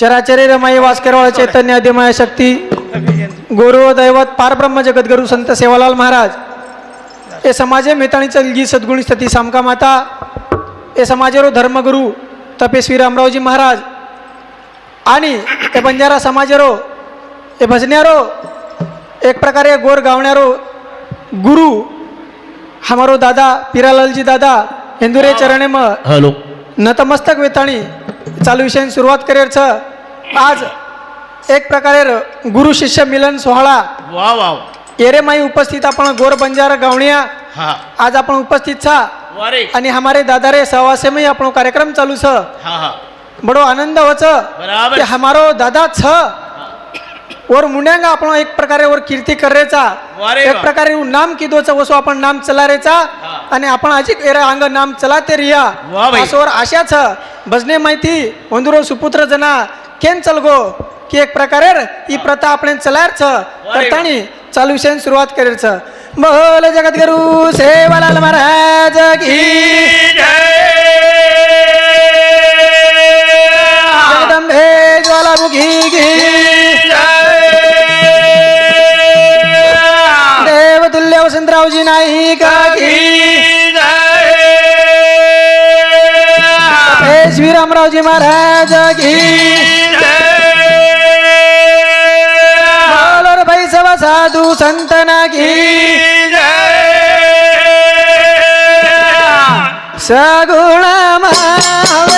चराचरे रमाई वास्करवाळ चैतन्य अधिमाया शक्ती गुरु दैवत पारब्रह्म जगद्गुरु संत सेवालाल महाराज. हे समाजे मेताणीचा जी सद्गुणी स्थिती सामका माता ए समाजेरो धर्मगुरू तपेस्वी रामरावजी महाराज. आणि हे बंजारा समाजेरो ये भजण्यारो एक प्रकारे गोर गावण्यारो गुरु हमारो दादा पिरालालजी दादा हिंदुरे चरणे म हॅलो. नतमस्तक वेताणी चालू विषय सुरुवात करेर छ. आज एक प्रकारे गुरु शिष्य मिलन सोहळा. वा वा येरेमाई उपस्थित आपण गोर बंजार गावणिया. आज आपण उपस्थित छा आणि हमारे दादा रे सहवासे में अपनो कार्यक्रम चालू छ बड़ो आनंद होच बराबर. हमारो दादा छ. और मुंड्यांगा आपण एक प्रकारे वर कीर्ती करेचा एक प्रकारे उ नाम किदोचा वसो आपण नाम चलारेचा आणि आपण आजी एरा अंग नाम चलाते रिया. असं वर आशा छ. भजने माहिती वंदुरो सुपुत्र जना. केन चलगो की एक प्रकारे ही प्रथा आपण वा. करतानी चालू विषयाने सुरुवात करेल छ। बोल जगद्गुरु सेवालाल महाराज की। जगदंबे ज्वालामुखी की। देवतुल्य वसंतरावजी नाईक की। श्रीरामरावजी भाई सवा साधू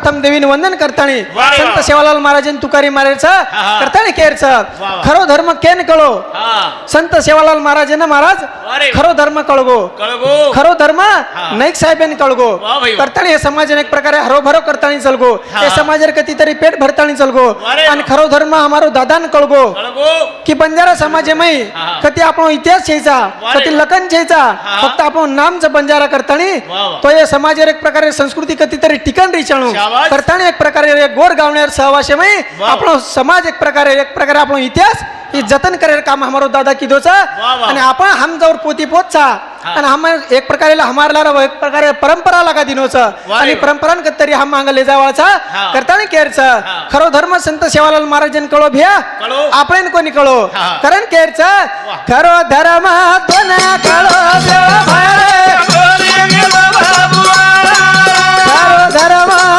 सर्वप्रथम देवीने वंदन करताणी. संत सेवालाल महाराजन तुकारी महाराज. करताणी केरच. खरो धर्म केन कळो संत सेवालाल महाराजन महाराज. खरो धर्म कळगो कळगो खरो धर्म. नाईक साहेबांनी कळगो. करताणी हे समाजाने एक प्रकारे हरोभरो करताणी चलगो हा. समाजाने कधीतरी पेट भरताणी चलगो. आणि खरो धर्म हमारो दादान कळगो की बंजारा समाजमय हा. कधी आपण इतिहास छेचा कधी. लखन छेचा. फक्त आपण नामचं बंजारा वा. तो या समाजावर एक प्रकारे संस्कृती कधीतरी ठिकाण रिचाणू કરતાણ એક પ્રકારે એક ગોર ગાવણેર સહવાસે માં આપણો સમાજ એક પ્રકારે એક પ્રકારે આપણો ઇતિહાસ એ જતન કરેલ કામ અમારો દાદા કીધો છે અને આપણ હમજવર પોતી પોત છે અને હમ એક પ્રકારે હમાર લારા એક પ્રકારે પરંપરા લાગા દીનો છે અને પરંપરા ને તરી હમ આંગા લેજાવાળા છે કરતા ને કેર છે ખરો ધર્મ સંત સેવાલાલ મહારાજ ને કળો ભ્યા આપણે ને કોની કળો કરન કેર છે ખરો ધર્મ તને કળો ભ્યા ખરો ધર્મ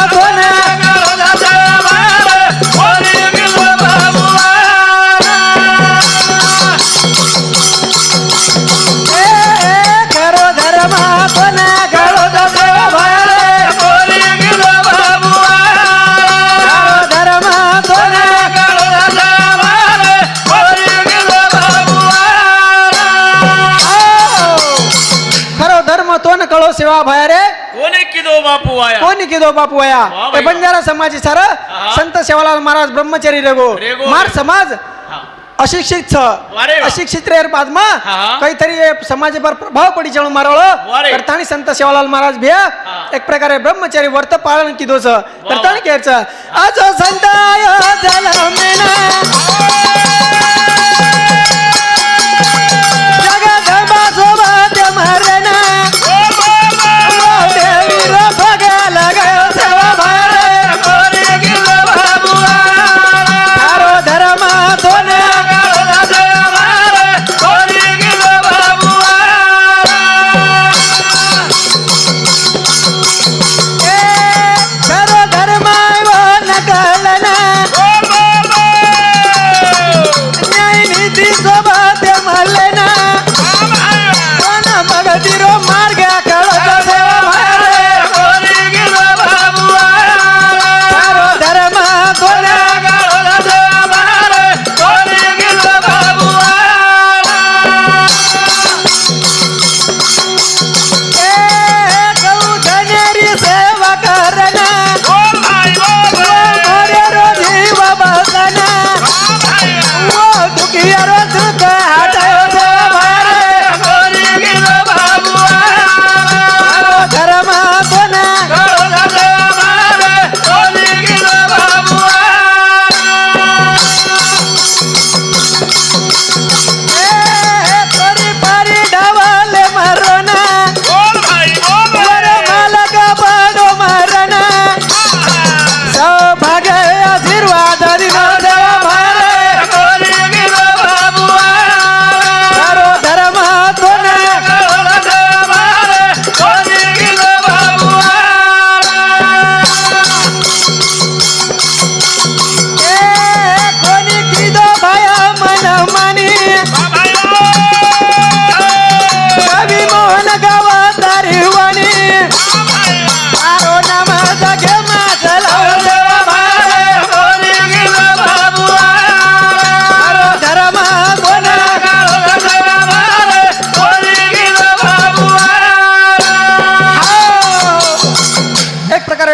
सेवा भयारे? कोणी किदो बापू आया? कोणी किदो बापू आया? ते बंजारा समाज सार संत सेवालाल महाराज ब्रह्मचारी रेगो. मार समाज अशिक्षित छ अशिक्षित रे बाद काहीतरी समाज पर प्रभाव पडी चालू मारवळ करताणी संत सेवालाल महाराज भिया एक प्रकारे ब्रह्मचारी वर्त पालन किदो छ करतानी केरच. आज संत आयो झाला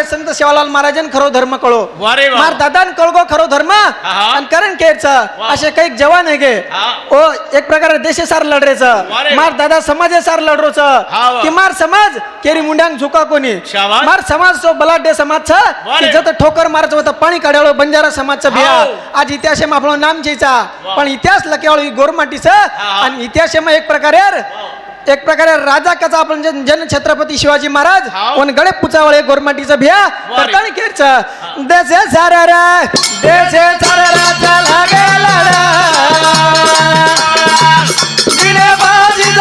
संत सेवालाल महाराजन खरो धर्म कळो मार दादान कळगो खरो धर्म. आणि करण केरच वा. असे काही जवान आहे गे. ओ एक प्रकारे देशे सार लढरेचं मार दादा समाजे सार लढरोच. की मार समाज केरी मुंड्यांग झुका कोणी. मार समाज सो बलाढ्य समाज छ जत ठोकर मारच होतं पाणी काढावं बंजारा समाजचं बिया. आज इतिहास आपलं नाम चेचा. पण इतिहास लकेवाळ गोरमाटीच. आणि इतिहास एक प्रकारे एक प्रकारे राजा कचा आपण जन छत्रपती शिवाजी महाराज. पण गडे पुचावळे गोरमाटीचं भिया वारे. करताना केरच देशे सारारा देशे सारारा चला गेला दिने बाजी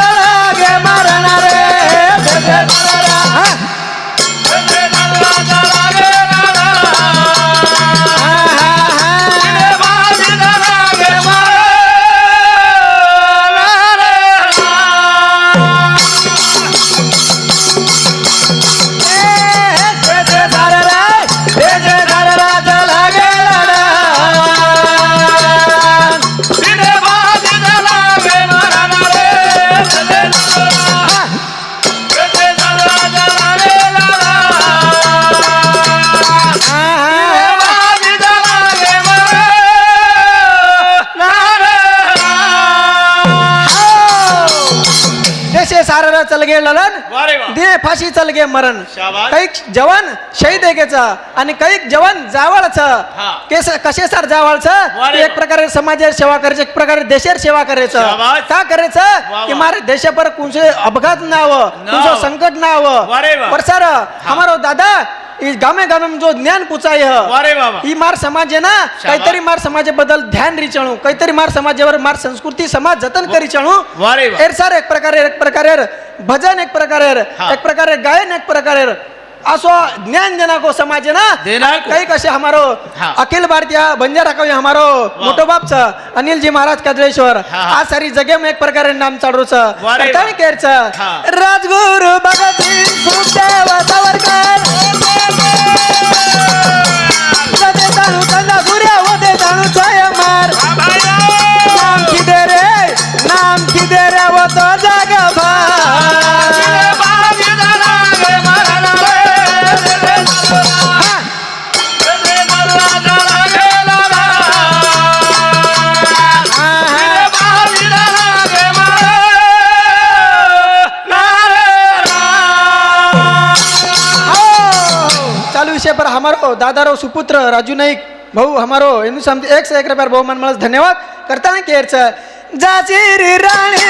ललन दे फाशी चल गे मरण. काही जवान शहीद एकेचा आणि काही जवान जावळच. हा. केस कसे सर जावळच? एक प्रकारे समाजावर सेवा करायचं एक प्रकारे देशावर सेवा करायचं. का करायचं? की. मारे देशापर कुणसे अपघात ना. आव संकट ना आव. पर सर हमारो दादा ई गामे गामे में जो ज्ञान पुचाय ह वारे बाबा ही मार समाज आहे ना काहीतरी मार समाजाबद्दल ध्यान रिचणू काहीतरी मार समाजावर मार संस्कृती समाज जतन करी चणू वारे एक प्रकारे एक प्रकारे भजन एक प्रकारे हा. एक प्रकारे गायन एक प्रकारे असो ज्ञान देना को समाज ना देना को। कई कसे हमारो हा. अखिल भारतीय बंजारा कवी हमारो मोटो बाप छ अनिल जी महाराज कदळेश्वर हा, हा. आ सारी जगे में एक प्रकारे नाम चाडू छ वारे. केर छ हा. राजगुरु भगत सिंह सुखदेव सावरकर विषय पर हमारो दादारो सुपुत्र राजू नाईक भाऊ हमारो एनु समझ एक से एक रुपया बहुमान मला धन्यवाद करता ना केरच जाची राणी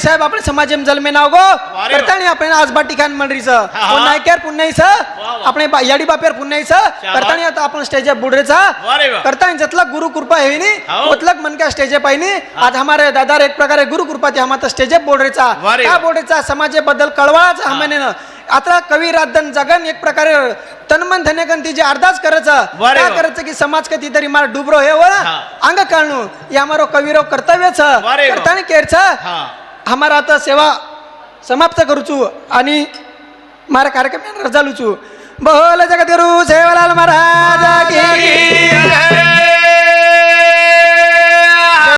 समाजेम जन्मे नाव गो वारे वा. करतानी आपण आज बाटी खान मंडळीच हा, हा. नायकेर पुन्हाईच वा. आपण बा- याडी बापेर पुन्हाईच करतानी आता आपण स्टेज बुडरेचा वारे वा. करतानी जतला गुरु कृपा हेनी हाओ. ओतलक मन का स्टेज पाहिनी आज हमारे दादा एक प्रकारे गुरु कृपा ते हमारा स्टेज बोर्डरेचा वारे त्या वा. बोर्डरेचा समाजाबद्दल कळवाळाचा हमेने आता कवी राधन जगन एक प्रकारे तनमन धनेकन तिचे अर्धाच करायचं काय. करायचं की समाज कधी तरी मार डुबरो हे वर हा. अंग काढणू या मारो कविरो कर्तव्यच वा. करतानी केरच हा हमारा आता सेवा समाप्त करूचू आणि मारा कार्यक्रम चालूचो. बोल जगद्गुरु सेवालाल महाराज की